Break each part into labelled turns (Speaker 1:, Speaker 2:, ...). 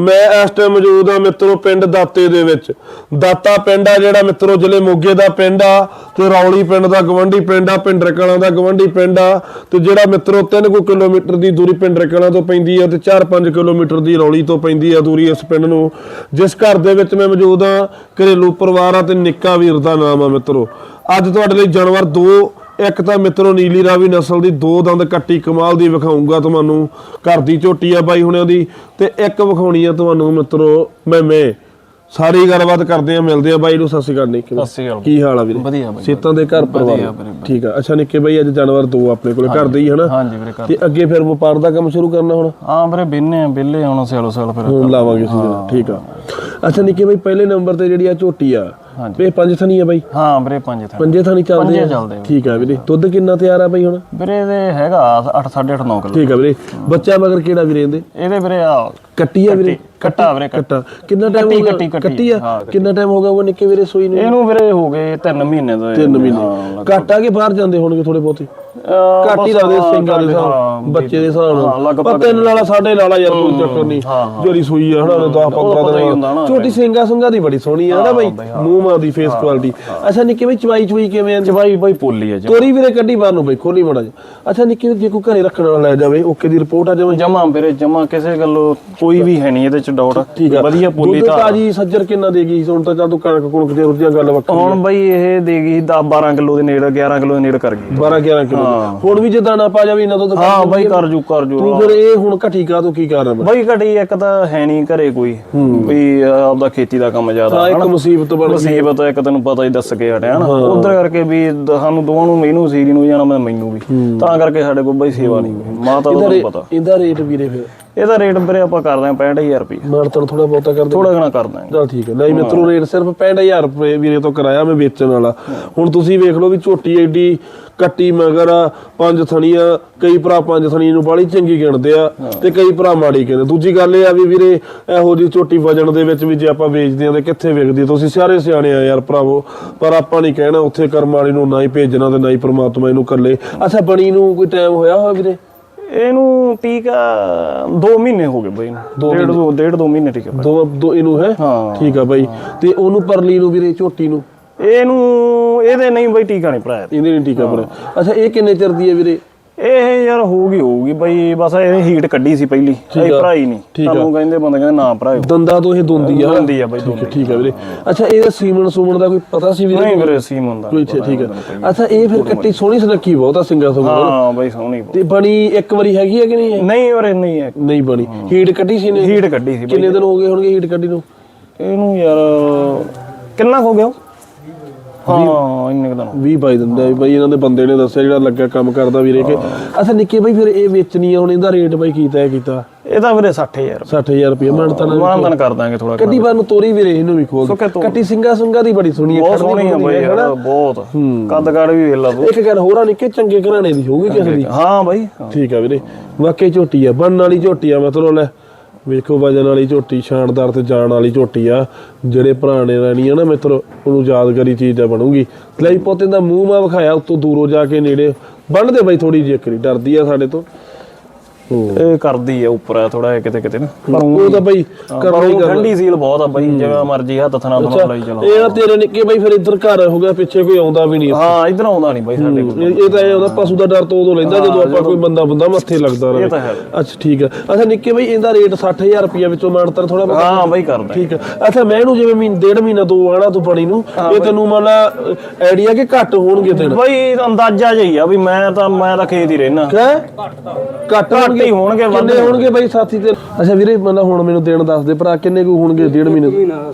Speaker 1: ਮੈਂ ਇਸ ਟਾਈਮ ਮੌਜੂਦ ਹਾਂ ਮਿੱਤਰੋ ਪਿੰਡ ਦਾਤੇ ਦੇ ਵਿੱਚ। ਦਾਤਾ ਪਿੰਡ ਆ ਜਿਹੜਾ ਮਿੱਤਰੋ, ਜ਼ਿਲ੍ਹੇ ਮੋਗੇ ਦਾ ਪਿੰਡ ਆ ਤੇ ਰੌਲੀ ਪਿੰਡ ਦਾ, ਗਵੰਡੀ ਪਿੰਡ ਆ ਪਿੰਡਰ ਕਲਾਂ ਦਾ ਗਵੰਡੀ ਪਿੰਡ ਆ ਤੇ ਜਿਹੜਾ ਮਿੱਤਰੋ 3 ਕੁ ਕਿਲੋਮੀਟਰ ਦੀ ਦੂਰੀ ਪਿੰਡਰ ਕਲਾਂ ਤੋਂ ਪੈਂਦੀ ਆ ਤੇ 4-5 ਕਿਲੋਮੀਟਰ ਦੀ ਰੌਲੀ ਤੋਂ ਪੈਂਦੀ ਆ ਦੂਰੀ ਇਸ ਪਿੰਡ ਨੂੰ। ਜਿਸ ਘਰ ਦੇ ਵਿੱਚ ਮੈਂ ਮੌਜੂਦ ਹਾਂ, ਘਰੇਲੂ ਪਰਿਵਾਰ ਆ ਤੇ ਨਿੱਕਾ ਵੀਰ ਦਾ ਨਾਮ ਆ ਮਿੱਤਰੋ। ਅੱਜ ਤੁਹਾਡੇ ਲਈ ਜਾਨਵਰ ਦੋ ਇੱਕ ਤਾਂ ਮਿੱਤਰੋ ਨੀਲੀ ਰਾਵੀ ਨਸਲ ਦੀ ਦੋ ਦੰਦ ਕੱਟੀ ਕਮਾਲ ਦੀ ਵਿਖਾਉਂਗਾ ਤੁਹਾਨੂੰ। ਘਰ ਦੀ ਝੋਟੀ ਆ ਬਾਈ ਹੁਣਿਆਂ ਦੀ ਤੇ ਇੱਕ ਵਿਖਾਉਣੀ ਆ ਤੁਹਾਨੂੰ ਮਿੱਤਰੋ ਮੈਂ ਮੈਂ ਸਾਰੀ ਗੱਲਬਾਤ ਕਰਦੇ ਆ ਮਿਲਦੇ ਆ ਬਾਈ ਨੂੰ। ਸਤਿ ਸ਼੍ਰੀ ਅਕਾਲ ਨਿੱਕੇ ਬਾਈ।
Speaker 2: ਸਤਿ ਸ਼੍ਰੀ ਅਕਾਲ।
Speaker 1: ਕੀ ਹਾਲ ਆ ਵੀਰੇ?
Speaker 2: ਵਧੀਆ ਬਾਈ।
Speaker 1: ਸੇਤਾਂ ਦੇ ਘਰ ਪਰਿਵਾਰ? ਠੀਕ ਆ। ਅੱਛਾ ਨਿੱਕੇ ਬਾਈ ਅੱਜ ਜਾਨਵਰ ਦੋ ਆਪਣੇ ਕੋਲੇ ਘਰ ਦੇ ਹੀ ਹਨਾ?
Speaker 2: ਹਾਂਜੀ ਵੀਰੇ ਕਰ
Speaker 1: ਤੇ ਅੱਗੇ ਫਿਰ ਵਪਾਰ ਦਾ ਕੰਮ ਸ਼ੁਰੂ ਕਰਨਾ ਹੁਣ?
Speaker 2: ਹਾਂ ਵੀਰੇ ਬਿੰਨੇ ਆ ਬਿੱਲੇ ਹੁਣ ਸਿਆਲੋ ਸਿਆਲ ਫਿਰ।
Speaker 1: ਲਾਵਾਂਗੇ ਠੀਕ ਆ। ਅੱਛਾ ਨਿੱਕੇ ਬਾਈ ਪਹਿਲੇ ਨੰਬਰ ਤੇ ਜਿਹੜੀ ਆ ਝੋਟੀ ਆ
Speaker 2: ਹਾਂਜੀ।
Speaker 1: ਇਹ ਪੰਜ ਥਣੀ ਆ ਬਾਈ?
Speaker 2: ਹਾਂ ਵੀਰੇ ਪੰਜ ਥਾਂ
Speaker 1: ਪੰਜੇ ਥਣੀ ਚੱਲਦੇ
Speaker 2: ਪੰਜੇ
Speaker 1: ਆ।
Speaker 2: ਚੱਲਦੇ ਆ।
Speaker 1: ਠੀਕ ਆ ਵੀਰੇ। ਦੁੱਧ ਕਿੰਨਾ ਤਿਆਰ ਆ ਬਾਈ ਹੁਣ?
Speaker 2: ਵੀਰੇ ਦੇ ਹੈਗਾ 8 8.5 9 ਕਿਲੋ।
Speaker 1: ਠੀਕ ਆ ਵੀਰੇ। ਬੱਚਾ ਮਗਰ ਕਿਹੜਾ ਵੀਰੇ ਇਹਦੇ?
Speaker 2: ਇਹਦੇ ਵੀਰੇ ਆ
Speaker 1: ਕੱਟੀ ਆ ਵੀਰੇ?
Speaker 2: ਕੱਟਾ ਵੀਰੇ ਕੱਟ-
Speaker 1: ਕੱਟਾ। ਕਿੰਨਾ ਟਾਈਮ
Speaker 2: ਕੱਟੀ-
Speaker 1: ਹੋ ਗਿਆ?
Speaker 2: ਕੱਟੀ- ਕੱਟੀ।
Speaker 1: ਕੱਟੀ ਆ?
Speaker 2: ਹਾਂ, ਕੱਟੀ।
Speaker 1: ਕਿੰਨਾ ਟਾਈਮ ਹੋ ਗਿਆ ਉਹ ਨਿੱਕੇ ਵੀਰੇ ਸੂਈ ਨੂੰ?
Speaker 2: ਇਹਨੂੰ ਵੀਰੇ ਹੋ ਗਏ 3 ਮਹੀਨੇ ਤੋਂ।
Speaker 1: 3 ਮਹੀਨੇ। ਆ ਕੇ ਬਾਹਰ ਜਾਂਦੇ ਹੋਣਗੇ ਥੋੜੇ ਬਹੁਤੇ? ਘੱਟ ਹੀ ਲੱਗਦੇ ਸਿੰਘਾਂ ਦੇ ਹਿਸਾਬ ਬੱਚੇ ਦੇ ਹਿਸਾਬ ਨਾਲ। ਪਰ ਤਿੰਨ ਲਾਲਾ ਸਾਡੇ ਲਾਲਾ ਯਾਰ ਕੋਈ ਚੱਕਰ ਨਹੀਂ। ਜਿਹੜੀ ਸੂਈ ਆ ਹਨਾ 10 15
Speaker 2: ਪਤਾ ਹੀ
Speaker 1: ਦਿਨ। ਛੋਟੀ ਸਿੰਘਾ ਸੁੰਗਾ ਦੀ ਬੜੀ ਸੋਹਣੀ ਆ ਨਾ ਬਾਈ? ਮੂੰਹ ਮਾਂ ਦੀ ਫੇਸ ਕੁਆਲਿਟੀ ਅੱਛਾ ਨਿੱਕੇ ਵੀ ਚਵਾਈ ਚਵਾਈ ਕਿਵੇਂ ਆ?
Speaker 2: ਚਵਾਈ ਬਾਈ ਪੋਲੀ ਹੈ ਜੀ
Speaker 1: ਤੋਰੀ ਵੀਰੇ ਕੱਢੀ ਬਾਹਰ ਨੂੰ ਬਈ ਖੋਲੀ ਮੜਾ ਜੀ ਅੱਛਾ ਨਿੱਕੇ ਜੇ ਕੋਈ ਘਰੇ ਰੱਖਣ ਵਾਲਾ ਲੈ ਜਾਵੇ ਓਕੇ ਦੀ ਰਿਪੋਰਟ ਆ ਜਾਵੇ
Speaker 2: ਜਮਾ ਵੀਰੇ ਜਮਾ ਕਿਸੇ ਗੱਲੋਂ ਕੋਈ ਵੀ ਹੈ ਨਹੀਂ ਇਹਦੇ ਚ ਡਾਊਟ
Speaker 1: ਆ।
Speaker 2: ਵਧੀਆ ਪੋਲੀ
Speaker 1: ਦੁੱਧ
Speaker 2: ਤਾਂ
Speaker 1: ਤਾਜੀ ਸੱਜਰ ਕਿੰਨਾ ਦੇਗੀ ਹੁਣ ਤਾਂ ਤੂੰ ਕਣਕ ਕੁਣਕ ਤੇ ਉਰਜੀਆਂ ਗੱਲ ਵੱਖਰੀ
Speaker 2: ਹੁਣ ਬਾਈ ਇਹ ਦੇਗੀ 10 12 ਕਿਲੋ ਦੇ ਨੇੜੇ 11 ਕਿਲੋ ਦੇ ਨੇੜੇ ਕਰ ਗਈ।
Speaker 1: 12 11 ਕਿਲੋ ਹੁਣ ਵੀ ਜੇ ਦਾਣਾ ਪਾ ਜਾਵੇ ਇਹਨਾਂ ਤੋਂ ਤਾਂ
Speaker 2: ਹਾਂ ਬਾਈ ਕਰ ਜੂ ਕਰ ਜੂ
Speaker 1: ਤੂੰ ਫਿਰ ਇਹ ਹੁਣ ਘਟੀ ਕਾ ਤੂੰ ਕੀ ਕਰ ਰਿਹਾ?
Speaker 2: ਬਈ ਘਟੀ ਇੱਕ ਤਾਂ ਹੈ ਨਹੀਂ ਘਰੇ ਕੋਈ। ਵੀ ਆਪਦਾ ਖੇਤੀ ਦਾ ਕੰਮ ਜ਼ਿਆਦਾ
Speaker 1: ਹਾਂ ਇੱਕ ਮੁਸੀਬਤ ਬਣ
Speaker 2: ਮੁਸੀਬਤ ਇੱਕ ਤੈਨੂੰ ਪਤਾ ਹੀ ਦੱਸ ਕੇ ਹਟਿਆ ਨਾ ਉਧਰ ਕਰਕੇ ਵੀ ਦ- ਸਾਨੂੰ ਦੋਵਾਂ ਨੂੰ ਮੈਨੂੰ ਸੀਰੀ ਨੂੰ ਜਾਣਾ ਮੈਂ ਮੈਨੂੰ ਵੀ। ਤਾਂ ਕਰਕੇ ਸਾਡੇ ਕੋਲ ਬਈ ਸੇਵਾ ਨਹੀਂ ਹੋਈ। ਮਾਤਾ ਦਾ ਤੁਹਾਨੂੰ ਪਤਾ।
Speaker 1: ਇਹਦਾ ਰੇਟ ਵੀਰੇ ਫਿਰ।
Speaker 2: ਇਹਦਾ ਰੇਟ ਵੀਰੇ ਆਪਾਂ ਕਰਦੇ ਆਂ 65000 ਰੁਪਏ
Speaker 1: ਮਾਰ ਤਨ ਥੋੜਾ ਬਹੁਤਾ ਕਰ ਦੇ
Speaker 2: ਥੋੜਾ ਘਣਾ ਕਰ ਦਾਂਗੇ
Speaker 1: ਚਲ ਠੀਕ ਹੈ। ਨਹੀਂ ਮਿੱਤਰੋ ਰੇਟ ਸਿਰਫ 65000 ਰੁਪਏ ਵੀਰੇ ਤੋਂ ਕਰਾਇਆ ਮੈਂ ਵੇਚਣ ਵਾਲਾ। ਹੁਣ ਤੁਸੀਂ ਵੇਖ ਲਓ ਵੀ ਝੋਟੀ ਐਡੀ ਕੱਟੀ ਮਗਰ ਪੰਜ ਥਣੀਆਂ ਕਈ ਭਰਾ ਪੰਜ ਥਣੀ ਨੂੰ ਬਾਲੀ ਚੰਗੀ ਗਿਣਦੇ ਆ ਤੇ ਕਈ ਭਰਾ ਮਾੜੀ ਕਹਿੰਦੇ ਦੂਜੀ ਗੱਲ ਇਹ ਆ ਵੀ ਵੀਰੇ ਇਹੋ ਜੀ ਝੋਟੀ ਵਜਣ ਦੇ ਵਿੱਚ ਵੀ ਜੇ ਆਪਾਂ ਵੇਚਦੇ ਆ ਤੇ ਕਿੱਥੇ ਵਿਕਦੀ? ਤੁਸੀਂ ਸਾਰੇ ਸਿਆਣੇ ਆ ਯਾਰ ਭਰਾਵੋ ਪਰ ਆਪਾਂ ਨਹੀਂ ਕਹਿਣਾ ਉੱਥੇ ਕਰਮ ਵਾਲੀ ਨੂੰ ਨਾ ਹੀ ਭੇਜਣਾ ਤੇ ਨਾ ਹੀ ਪ੍ਰਮਾਤਮਾ ਇਹਨੂੰ ਕੱਲੇ ਅੱਛਾ ਬਣੀ ਨੂੰ ਕੋਈ ਟਾਈਮ ਹੋਇਆ ਹੋਇਆ ਵੀਰੇ?
Speaker 2: ਇਹਨੂੰ ਟੀਕਾ 2 ਮਹੀਨੇ ਹੋ ਗਏ ਬਈ ਇਹਨੂੰ ਡੇਢ ਦੋ ਡੇਢ ਦੋ ਮਹੀਨੇ ਟੀਕਾ।
Speaker 1: ਦੋ ਦੋ ਇਹਨੂੰ ਹੈ?
Speaker 2: ਹਾਂ।
Speaker 1: ਠੀਕ ਆ ਬਾਈ। ਤੇ ਉਹਨੂੰ ਪਰਲੀ ਨੂੰ ਵੀਰੇ ਝੋਟੀ ਨੂੰ?
Speaker 2: ਇਹਨੂੰ ਇਹਦੇ ਨਹੀਂ ਬਈ ਟੀਕਾ ਨਹੀਂ ਭਰਾਇਆ।
Speaker 1: ਇਹਦੇ ਨਹੀਂ ਟੀਕਾ ਪਰ ਅੱਛਾ ਇਹ ਕਿੰਨੇ ਚਿਰ ਦੀ ਹੈ ਵੀਰੇ?
Speaker 2: ਇਹ ਯਾਰ ਹੋਊਗੀ ਹੋਊਗੀ ਬਈ ਬਸ ਇਹ ਹੀਟ ਕੱਢੀ ਸੀ ਪਹਿਲੀ। ਇਹ ਭਰਾਈ ਨਹੀਂ। ਤੁਹਾਨੂੰ ਕਹਿੰਦੇ ਬੰਦੇ ਕਹਿੰਦੇ ਨਾ ਭਰਾਇਓ।
Speaker 1: ਦੰਦਾਂ ਤੋਂ ਇਹ ਦੁੰਦੀ ਆ।
Speaker 2: ਹੁੰਦੀ ਆ ਬਈ
Speaker 1: ਹੈ, ਠੀਕ ਹੈ ਵੀਰੇ। ਅੱਛਾ ਇਹਦਾ ਸੀਮਨ ਸੂਮਨ ਦਾ ਕੋਈ ਪਤਾ ਸੀ ਵੀਰੇ?
Speaker 2: ਨਹੀਂ ਵੀਰੇ ਸੀਮ ਹੁੰਦਾ
Speaker 1: ਕੋਈ ਠੀਕ ਹੈ ਅੱਛਾ ਇਹ ਫਿਰ ਕੱਟੀ ਸੋਹਣੀ ਸੁਨੱਖੀ ਬਹੁਤ ਆ ਸਿੰਗਾ ਸੁੰਗਾ
Speaker 2: ਹਾਂ ਬਈ ਸੋਹਣੀ ਬਹੁਤ।
Speaker 1: ਤੇ ਬਣੀ ਇੱਕ ਵਾਰੀ ਹੈਗੀ ਹੈ ਕਿ ਨਹੀਂ?
Speaker 2: ਨਹੀਂ ਵੀਰੇ ਨਹੀਂ ਹੈ।
Speaker 1: ਨਹੀਂ ਬਣੀ। ਹੀਟ ਕੱਢੀ ਸੀ ਨੇ
Speaker 2: ਹੀਟ ਕੱਢੀ ਸੀ
Speaker 1: ਕਿੰਨੇ ਦਿਨ ਹੋ ਗਏ ਹੋਣਗੇ ਹੀਟ ਕੱਢੀ ਨੂੰ?
Speaker 2: ਇਹਨੂੰ ਯਾਰ ਕਿੰਨਾ ਹੋ ਗਿਆ? ਹਾਂ ਇੰਨੇ ਕੁ ਦਿਨ। ਹੋ
Speaker 1: 20 ਬਾਈ ਦਿੰਦਾ ਬਈ ਇਹਨਾਂ ਦੇ ਬੰਦੇ ਨੇ ਦੱਸਿਆ ਜਿਹੜਾ ਲੱਗਾ ਕੰਮ ਕਰਦਾ ਵੀਰੇ ਕਿ ਅੱਛਾ ਨਿੱਕੇ ਬਾਈ ਫਿਰ ਇਹ ਵੇਚਣੀ ਆ ਹੁਣ ਇਹਦਾ ਰੇਟ ਬਾਈ ਕੀਤਾ ਹੈ ਕੀਤਾ?
Speaker 2: ਗਏ। ਇਹਦਾ ਵੀਰੇ 60000
Speaker 1: 60000 ਰੁਪਏ। ਮਣਤਾ ਨਾਲ
Speaker 2: ਮਾਨਦਨ ਕਰ ਦਾਂਗੇ ਥੋੜਾ
Speaker 1: ਕੱਢੀ ਬਾਰ ਨੂੰ ਤੋਰੀ ਵੀਰੇ ਇਹਨੂੰ ਵੀ ਖੋਲ।
Speaker 2: ਸੁੱਕੇ ਤੋਰ।
Speaker 1: ਕੱਟੀ ਸਿੰਘਾ ਸੁੰਗਾ ਦੀ ਬੜੀ ਸੋਹਣੀ
Speaker 2: ਬਹੁਤ
Speaker 1: ਖੜਨੀ
Speaker 2: ਸੋਹਣੀ ਆ
Speaker 1: ਖੁਰਨੀ
Speaker 2: ਬਈ
Speaker 1: ਹੈ,
Speaker 2: ਯਾਰ
Speaker 1: ਹਨਾ?
Speaker 2: ਬਹੁਤ। ਕੱਦ ਕਾੜ ਵੀ ਵੇਲਾ ਤੂੰ।
Speaker 1: ਇੱਕ ਗੱਲ ਹੋਰ ਆ ਨਿੱਕੇ ਚੰਗੇ ਘਰਾਣੇ ਦੀ ਹੋਊਗੀ ਕਿਸੇ ਦੀ।
Speaker 2: ਹਾਂ ਬਈ।
Speaker 1: ਠੀਕ ਆ ਵੀਰੇ ਵਾਕਈ ਝੋਟੀ ਆ ਬਣਨ ਵਾਲੀ ਝੋਟੀ ਆ ਮਤਲਬ ਲੈ। ਵੇਖੋ ਵਜਨ ਵਾਲੀ ਝੋਟੀ ਸ਼ਾਨਦਾਰ ਤੇ ਜਾਣ ਵਾਲੀ ਝੋਟੀ ਆ। ਜਿਹੜੇ ਭਰਾ ਨੇ ਰਹਿਣੀ ਆ ਨਾ ਮਿੱਤਰੋ, ਉਹਨੂੰ ਯਾਦਗਾਰੀ ਚੀਜ਼ ਆ ਬਣੂਗੀ। ਲੈ ਪੋਤੇ ਦਾ ਮੂੰਹ ਮਾ ਵਿਖਾਇਆ, ਉੱਤੋਂ ਦੂਰੋਂ ਜਾ ਕੇ ਨੇੜੇ। ਬੰਨਦੇ ਬਈ ਥੋੜੀ ਜਿਹੀ ਕਰੀ ਡਰਦੀ ਆ ਸਾਡੇ ਤੋਂ।
Speaker 2: ਇਹ ਕਰਦੀ ਆ ਉੱਪਰ ਆ ਥੋੜਾ ਕਿਤੇ ਕਿਤੇ ਨਾ। ਪਰ
Speaker 1: ਉਹ ਤਾਂ ਬਾਈ ਕਰਨਾ ਹੀ ਕਰਨਾ
Speaker 2: ਠੰਡੀ ਸੀਲ ਬਹੁਤ ਆ ਬਈ ਜਿਵੇਂ ਮਰਜ਼ੀ ਹੱਥ ਥਣਾ ਥਣਾ ਲਈ ਚਲੋ।
Speaker 1: ਇਹ ਆ ਤੇਰੇ ਨਿੱਕੇ ਬਾਈ ਫਿਰ ਇੱਧਰ ਘਰ ਹੋ ਗਿਆ ਪਿੱਛੇ ਕੋਈ ਆਉਂਦਾ ਵੀ ਨਹੀਂ
Speaker 2: ਹਾਂ ਇਧਰ ਆਉਂਦਾ ਨਹੀਂ ਬਈ ਸਾਡੇ ਕੋਲ।
Speaker 1: ਇਹ ਤਾਂ ਇਹ ਉਹਦਾ ਪਸ਼ੂ ਦਾ ਡਰ ਤੋਂ ਉਦੋਂ ਲੈਂਦਾ ਜਦੋਂ ਆਪਾਂ ਕੋਈ ਬੰਦਾ ਬੰਦਾ ਮੱਥੇ ਲੱਗਦਾ ਰਹੇ।
Speaker 2: ਤਾਂ ਹੈ।
Speaker 1: ਅੱਛਾ ਠੀਕ ਹੈ ਅੱਛਾ ਨਿੱਕੇ ਬਈ ਇਹਦਾ ਰੇਟ 60000 ਰੁਪਏ ਵਿੱਚੋਂ ਮਾਨਤਰ ਥੋੜਾ ਬਹੁਤ
Speaker 2: ਹਾਂ ਬਈ ਕਰਦਾ।
Speaker 1: ਠੀਕ ਹੈ ਅੱਛਾ ਮੈਂ ਇਹਨੂੰ ਜਿਵੇਂ ਮਹੀਨ ਡੇਢ ਮਹੀਨਾ ਦੋ ਆਣਾ ਤੂੰ ਬਣੀ ਨੂੰ ਇਹ ਤੈਨੂੰ ਮੰਨ ਲਾ ਆਈਡੀਆ ਕਿ ਘੱਟ ਹੋਣਗੇ ਦਿਨ
Speaker 2: ਬਈ ਅੰਦਾਜ਼ਾ ਜਿਹਾ ਹੀ ਆ ਵੀ ਮੈਂ ਤਾਂ ਮੈਂ ਤਾਂ ਖੇਤ ਹੀ ਰਹਿਣਾ
Speaker 1: ਹੈ? ਘੱਟ
Speaker 2: ਘੱਟ ਹੀ ਹੋਣਗੇ ਵੱਧ
Speaker 1: ਕਿੰਨੇ ਹੋਣਗੇ? ਬਈ ਸਾਥੀ ਤੇ? ਅੱਛਾ ਵੀਰੇ ਮੰਨ ਹੁਣ ਮੈਨੂੰ ਦੇਣ ਦੱਸ ਦੇ ਭਰਾ ਕਿੰਨੇ ਕੁ ਹੋਣਗੇ? ਡੇਢ ਮਹੀਨੇ
Speaker 3: ਮਹੀਨਾ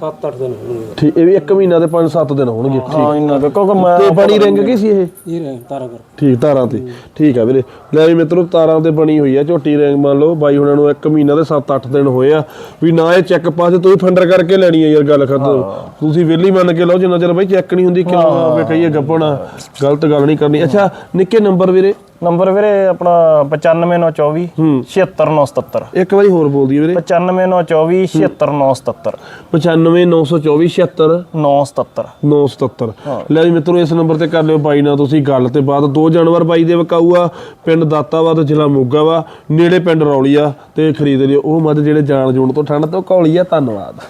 Speaker 3: 7-8 ਦਿਨ ਹੋਣਗੇ।
Speaker 1: ਠੀਕ ਇਹ ਵੀ 1 ਮਹੀਨਾ ਤੇ 5-7 ਦਿਨ ਹੋਣਗੇ
Speaker 2: ਹਾਂ ਇੰਨਾ ਕੁ, ਕਿਉਂਕਿ ਮੈਂ
Speaker 1: ਤੇ ਬਣੀ ਰਿੰਗ ਕੀ ਸੀ ਇਹ?
Speaker 3: ਇਹ ਰਹੇ ਤਾਰਾ ਕਰ
Speaker 1: ਠੀਕ ਤਾਰਾਂ ਤੇ। ਠੀਕ ਆ ਵੀਰੇ। ਲੈ ਵੀ ਮਿੱਤਰੋ ਤਾਰਾਂ ਤੇ ਬਣੀ ਹੋਈ ਆ ਝੋਟੀ ਰੈਂਕ ਮੰਨ ਲਓ। ਬਾਈ ਹੁਣਾਂ ਨੂੰ 1 ਮਹੀਨਾ ਤੇ 7-8 ਦਿਨ ਹੋਏ ਆ। ਵੀ ਨਾ ਇਹ ਚੈੱਕ ਪਾਸ ਤੁਸੀਂ ਫੰਡਰ ਕਰਕੇ ਲੈਣੀ ਆ ਯਾਰ ਗੱਲ ਖਤਮ। ਤੁਸੀਂ ਵਿਹਲੀ ਮੰਨ ਕੇ ਲਓ ਜਿੰਨਾ ਚਿਰ ਬਾਈ ਚੈੱਕ ਨਹੀਂ ਹੁੰਦੀ ਕਿਉਂ ਆਪੇ ਕਹੀਏ ਗੱਪਣਾ। ਗਲਤ ਗੱਲ ਨਹੀਂ ਕਰਨੀ। ਅੱਛਾ ਨਿੱਕੇ ਨੰਬਰ ਵੀਰੇ।
Speaker 2: ਨੰਬਰ ਵੀਰੇ ਆਪਣਾ 95924
Speaker 1: ਹੂੰ।
Speaker 2: 76977
Speaker 1: ਇੱਕ ਵਾਰੀ ਹੋਰ ਬੋਲ ਦਈਏ ਵੀਰੇ।
Speaker 2: 95924 76977
Speaker 1: 95924 76
Speaker 2: 977
Speaker 1: 977 ਲੈ ਵੀ ਮਿੱਤਰੋ ਇਸ ਨੰਬਰ ਤੇ ਕਰ ਲਿਓ ਬਾਈ ਨਾਲ ਤੁਸੀਂ ਗੱਲ ਤੇ ਬਾਅਦ। ਦੋ ਜਾਨਵਰ ਬਾਈ ਦੇ ਵਿਕਾਊ ਆ ਪਿੰਡ ਦਾਤਾਵਾ ਤੇ ਜ਼ਿਲ੍ਹਾ ਮੋਗਾ ਵਾ ਨੇੜੇ ਪਿੰਡ ਰੌਲੀ ਆ ਤੇ ਖਰੀਦ ਲਿਓ। ਉਹ ਮੱਝ ਜਿਹੜੇ ਜਾਣ ਜੂਣ ਤੋਂ ਠੰਡ ਤੋਂ ਘੌਲੀ ਆ ਧੰਨਵਾਦ।